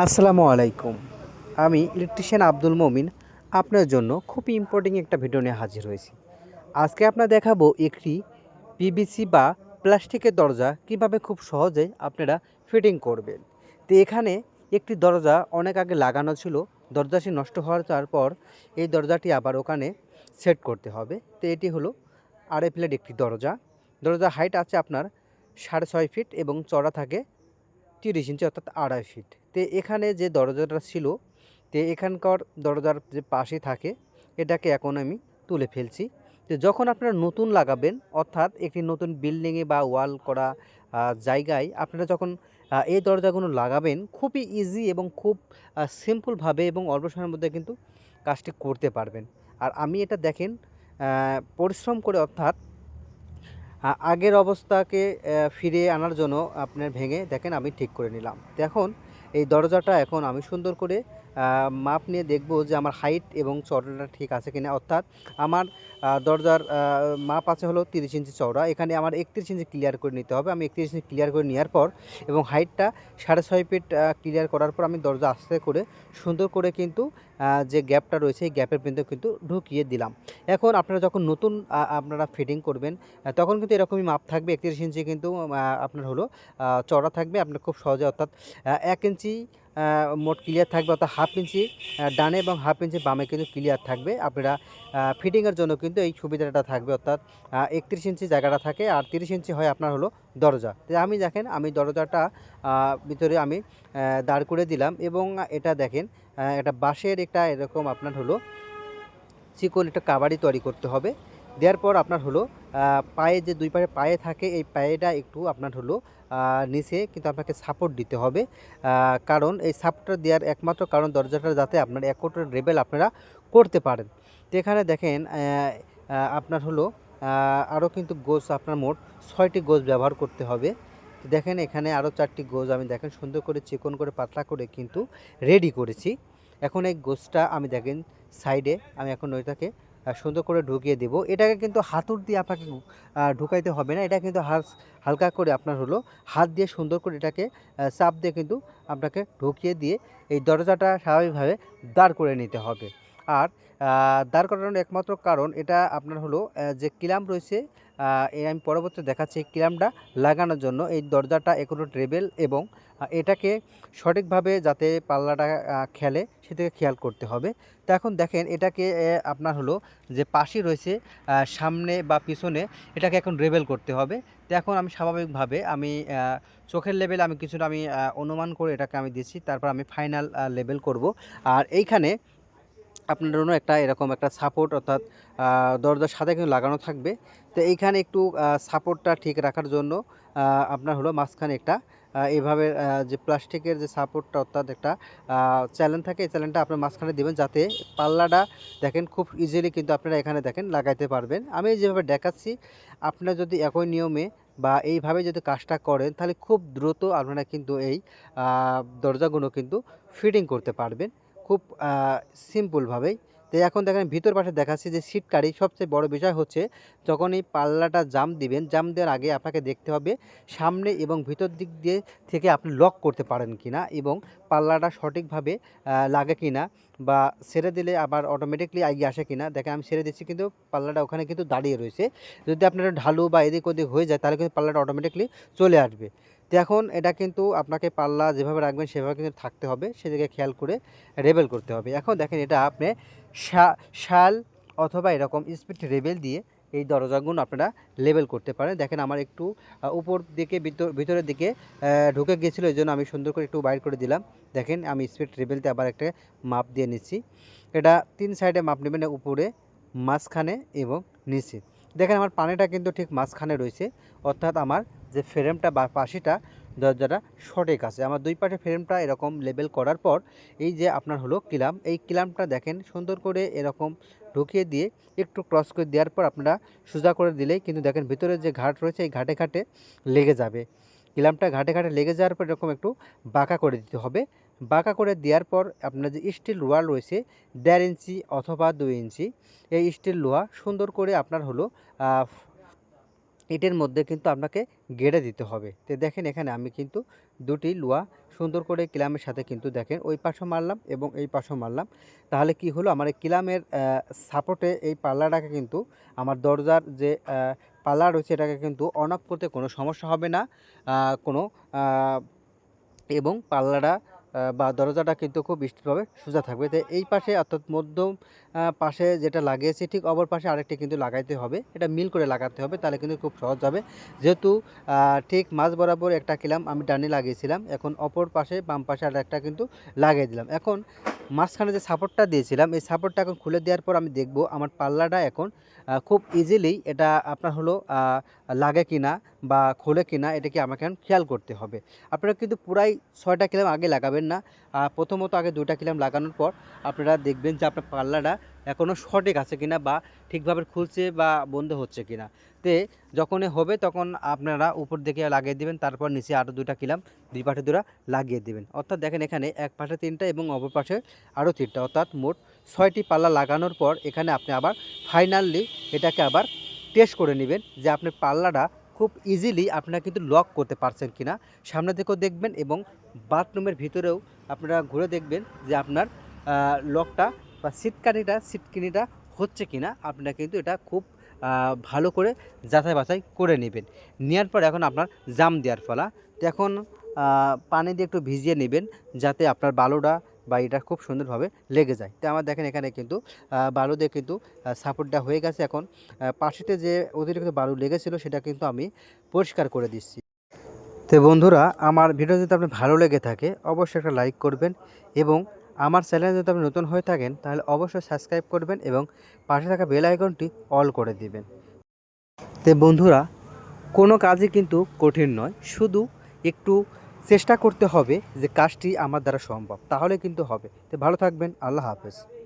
আসসালামু আলাইকুম। আমি ইলেকট্রিশিয়ান আব্দুল মমিন। আপনার জন্য খুব ইম্পর্টেন্ট একটা ভিডিও নিয়ে হাজির হয়েছি। আজকে আপনার দেখাবো একটি পিভিসি বা প্লাস্টিকের দরজা কীভাবে খুব সহজে আপনারা ফিটিং করবেন। তো এখানে একটি দরজা অনেক আগে লাগানো ছিল। দরজাটি নষ্ট হওয়ার তারপর এই দরজাটি আবার ওখানে সেট করতে হবে। তো এটি হলো আড়াই প্লেট একটি দরজা। দরজা হাইট আছে আপনার সাড়ে ছয় ফিট এবং চড়া থাকে তিরিশ ইঞ্চি অর্থাৎ আড়াই ফিট তো এখানে যে দরজাটা ছিল, তে এখানকার দরজার যে পাশে থাকে, এটাকে এখন আমি তুলে ফেলছি। তো যখন আপনারা নতুন লাগাবেন, অর্থাৎ একটি নতুন বিল্ডিংয়ে বা ওয়াল করা জায়গায় আপনারা যখন এই দরজাগুলো লাগাবেন, খুবই ইজি এবং খুব সিম্পলভাবে এবং অল্প সময়ের মধ্যে কিন্তু কাজটি করতে পারবেন। আর আমি এটা দেখেন পরিশ্রম করে অর্থাৎ আগের অবস্থাকে ফিরিয়ে আনার জন্য আপনার ভেঙে দেখেন আমি ঠিক করে নিলাম। এখন এই দরজাটা এখন আমি সুন্দর করে মাপ নিয়ে দেখব যে আমার হাইট এবং চওড়াটা ঠিক আছে কিনা। অর্থাৎ আমার দরজার মাপ আছে হলো তিরিশ ইঞ্চি চওড়া। এখানে আমার একত্রিশ ইঞ্চি ক্লিয়ার করে নিতে হবে। আমি একত্রিশ ইঞ্চি ক্লিয়ার করে নেওয়ার পর এবং হাইটটা সাড়ে ছয় ফিট ক্লিয়ার করার পর আমি দরজা আস্তে করে সুন্দর করে কিন্তু যে গ্যাপটা রয়েছে, এই গ্যাপের পর্যন্ত কিন্তু ঢুকিয়ে দিলাম। এখন আপনারা যখন নতুন আপনারা ফিটিং করবেন তখন কিন্তু এরকমই মাপ থাকবে। একত্রিশ ইঞ্চি কিন্তু আপনার হলো চওড়া থাকবে। আপনার খুব সহজে অর্থাৎ এক ইঞ্চি মোট ক্লিয়ার থাকবে অর্থাৎ হাফ ইঞ্চি ডানে এবং হাফ ইঞ্চি বামে কিন্তু ক্লিয়ার থাকবে। আপনারা ফিটিংয়ের জন্য কিন্তু এই সুবিধাটা থাকবে অর্থাৎ একত্রিশ ইঞ্চি জায়গাটা থাকে আর তিরিশ ইঞ্চি হয় আপনার হলো দরজা। তো আমি দেখেন, আমি দরজাটা ভিতরে আমি দাঁড় করে দিলাম এবং এটা দেখেন এটা বাঁশের একটা এরকম আপনার হলো চিকন একটা কাবাড়ি তৈরি করতে হবে। দেওয়ার পর আপনার হলো পায়ে যে দুই পায়ে পায়ে থাকে, এই পায়েটা একটু আপনার হলো নিচে কিন্তু আপনাকে সাপোর্ট দিতে হবে। কারণ এই সাপোর্টটা দেওয়ার একমাত্র কারণ দরজাটা যাতে আপনার এক কোটের লেভেল আপনারা করতে পারেন। তো এখানে দেখেন আপনার হলো আরও কিন্তু গোজ আপনার মোট ছয়টি গোজ ব্যবহার করতে হবে। দেখেন এখানে আরও চারটি গোজ আমি দেখেন সুন্দর করে চিকন করে পাতলা করে কিন্তু রেডি করেছি। এখন এই গোজটা আমি দেখেন সাইডে আমি এখন ওইটাকে সুন্দর করে ঢুকিয়ে দেব। এটাকে কিন্তু হাতুর দিয়ে আপনাকে ঢুকাইতে হবে না। এটা কিন্তু হাল- হালকা করে আপনার হলো হাত দিয়ে সুন্দর করে এটাকে চাপ দিয়ে কিন্তু আপনাকে ঢুকিয়ে দিয়ে এই দরজাটা স্বাভাবিকভাবে দাঁড় করে নিতে হবে। আর দাঁড় করানোর একমাত্র কারণ এটা আপনার হলো যে কিলাম রয়েছে এই আমি পরবর্তীতে দেখাচ্ছি এই কিলামটা লাগানোর জন্য। এই দরজাটা এখনও ট্রেবেল এবং এটাকে সঠিকভাবে যাতে পাল্লাটা খেলে সেটাকে খেয়াল করতে হবে। তো এখন দেখেন এটাকে আপনার হলো যে পাশে রয়েছে সামনে বা পিছনে এটাকে এখন রেবেল করতে হবে। তো এখন আমি স্বাভাবিকভাবে আমি চোখের লেভেল আমি কিছুটা আমি অনুমান করে এটাকে আমি দিচ্ছি, তারপর আমি ফাইনাল লেভেল করব। আর এইখানে আপনার জন্য একটা এরকম একটা সাপোর্ট অর্থাৎ দরজার সাথে কিন্তু লাগানো থাকবে। তো এইখানে একটু সাপোর্টটা ঠিক রাখার জন্য আপনার হলো মাঝখানে একটা এইভাবে যে প্লাস্টিকের যে সাপোর্টটা অর্থাৎ একটা চ্যালেন থাকে, এই চ্যালেনটা আপনার মাঝখানে দেবেন যাতে পাল্লাটা দেখেন খুব ইজিলি কিন্তু আপনারা এখানে দেখেন লাগাইতে পারবেন। আমি যেভাবে দেখাচ্ছি আপনারা যদি একই নিয়মে বা এইভাবে যদি কাজটা করেন, তাহলে খুব দ্রুত আপনারা কিন্তু এই দরজাগুলো কিন্তু ফিটিং করতে পারবেন। খুব সিম্পলভাবেই তো এখন দেখেন ভিতর পাশে দেখাচ্ছি যে সিট কারি সবচেয়ে বড় বিষয় হচ্ছে যখন এই পাল্লাটা জাম দিবেন, জাম দেওয়ার আগে আপনাকে দেখতে হবে সামনে এবং ভিতর দিক দিয়ে থেকে আপনি লক করতে পারেন কিনা এবং পাল্লাটা সঠিকভাবে লাগে কিনা বা ছেড়ে দিলে আবার অটোমেটিকলি এগিয়ে আসে কিনা। দেখেন আমি ছেড়ে দিচ্ছি কিন্তু পাল্লাটা ওখানে কিন্তু দাঁড়িয়ে রয়েছে। যদি আপনার ঢালু বা এদিক ওদিক হয়ে যায় তাহলে কিন্তু পাল্লাটা অটোমেটিকলি চলে আসবে। এখন এটা কিন্তু আপনাকে পাল্লা যেভাবে রাখবেন, সেভাবে কিন্তু থাকতে হবে। সেদিকে খেয়াল করে রেবেল করতে হবে। এখন দেখেন, এটা আপনি শাল অথবা এরকম স্পিড রেবেল দিয়ে এই দরজাগুলো আপনারা লেবেল করতে পারেন। দেখেন, আমার একটু উপর দিকে, ভিতর- ভিতরের দিকে ঢুকে গিয়েছিল এই জন্য আমি সুন্দর করে একটু বাইর করে দিলাম। দেখেন, আমি স্পিড রেবেলতে আবার একটা মাপ দিয়ে নিচ্ছি। এটা তিন সাইডে মাপ নেবেন উপরে, মাঝখানে এবং নিচে। দেখেন, আমার পানিটা কিন্তু ঠিক মাঝখানে রয়েছে। অর্থাৎ আমার যে ফ্রেমটা বা পাশিটা দরজাটা সঠিক আছে। আমার দুই পাশে ফ্রেমটা এরকম লেবেল করার পর এই যে আপনার হলো কিলাম, এই কিলামটা দেখেন সুন্দর করে এরকম ঢুকিয়ে দিয়ে একটু ক্রস করে দেওয়ার পর আপনারা সোজা করে দিলেই কিন্তু দেখেন ভিতরে যে ঘাট রয়েছে এই ঘাটে ঘাটে লেগে যাবে। কিলামটা ঘাটে ঘাটে লেগে যাওয়ার পর এরকম একটু বাঁকা করে দিতে হবে। বাঁকা করে দেওয়ার পর আপনার যে স্টিল লোয়ার রয়েছে দেড় ইঞ্চি অথবা দুই ইঞ্চি এই স্টিল লোহা সুন্দর করে আপনার হলো ইটের মধ্যে কিন্তু আপনাকে গেড়ে দিতে হবে। তো দেখেন এখানে আমি কিন্তু দুটি লোহা সুন্দর করে কিলামের সাথে কিন্তু দেখেন ওই পাশও মারলাম এবং এই পাশও মারলাম। তাহলে কি হলো? আমার কিলামের সাপোর্টে এই পাল্লাটাকে কিন্তু আমার দরজার যে পাল্লা রয়েছে এটাকে কিন্তু অন অফ করতে কোনো সমস্যা হবে না। কোনো এবং পাল্লাটা বা দরজাটা কিন্তু খুব স্টিলভাবে সোজা থাকবে। তো এই পাশে অর্থাৎ মধ্যম পাশে যেটা লাগিয়েছি, ঠিক অপর পাশে আরেকটি কিন্তু লাগাইতে হবে। এটা মিল করে লাগাতে হবে, তাহলে কিন্তু খুব সহজ হবে। যেহেতু ঠিক মাঝ বরাবর একটা কিলাম আমি ডানে লাগিয়েছিলাম, এখন অপর পাশে বাম পাশে আর একটা কিন্তু লাগিয়ে দিলাম। এখন মাঝখানে যে সাপোর্টটা দিয়েছিলাম, এই সাপোর্টটা এখন খুলে দেওয়ার পর আমি দেখব আমার পাল্লাটা এখন খুব ইজিলি এটা আপনার হলো লাগে কিনা। বা খোলে কিনা এটা কি আমাকে খেয়াল করতে হবে। আপনারা কিন্তু পুরাই ছয়টা কিলাম আগে লাগাবেন না। প্রথমত আগে দুটা কিলাম লাগানোর পর আপনারা দেখবেন যে আপনার পাল্লাটা এখনও সঠিক আছে কিনা বা ঠিকভাবে খুলছে বা বন্ধ হচ্ছে কিনা। তে যখনই হবে তখন আপনারা উপর দিকে লাগিয়ে দিবেন, তারপর নিচে আরও দুটা কিলাম দুই পাশে দুটা লাগিয়ে দিবেন। অর্থাৎ দেখেন এখানে এক পাশে তিনটা এবং অপর পাশে আরও তিনটা। অর্থাৎ মোট ছয়টি পাল্লা লাগানোর পর এখানে আপনি আবার ফাইনালি এটাকে আবার টেস্ট করে নেবেন যে আপনার পাল্লাটা খুব ইজিলি আপনারা কিন্তু লক করতে পারছেন কিনা সামনে থেকেও দেখবেন এবং বাথরুমের ভিতরেও আপনারা ঘুরে দেখবেন যে আপনার লকটা বা সিটকানিটা সিটকিনিটা হচ্ছে কিনা আপনারা কিন্তু এটা খুব ভালো করে যাচাই বাছাই করে নেবেন। নেওয়ার পর এখন আপনার জাম দেওয়ার ফলা তো এখন পানি দিয়ে একটু ভিজিয়ে নেবেন যাতে আপনার বালুটা বা এটা খুব সুন্দরভাবে লেগে যায়। তো আমার দেখেন এখানে কিন্তু বালু দিয়ে কিন্তু সাপোর্টটা হয়ে গেছে এখন। পাশেতে যে অতিরিক্ত বালু লেগেছিল সেটা কিন্তু আমি পরিষ্কার করে দিচ্ছি। তো বন্ধুরা, আমার ভিডিও যদি আপনার ভালো লেগে থাকে, অবশ্যই একটা লাইক করবেন এবং আমার চ্যানেলে যদি আপনি নতুন হয়ে থাকেন, তাহলে অবশ্যই সাবস্ক্রাইব করবেন এবং পাশে থাকা বেল আইকনটি অল করে দিবেন। তো বন্ধুরা, কোনো কাজই কিন্তু কঠিন নয়। শুধু একটু চেষ্টা করতে হবে যে কাজটি আমার দ্বারা সম্ভব। তাহলে কিন্তু হবে। তো ভালো থাকবেন। আল্লাহ হাফেজ।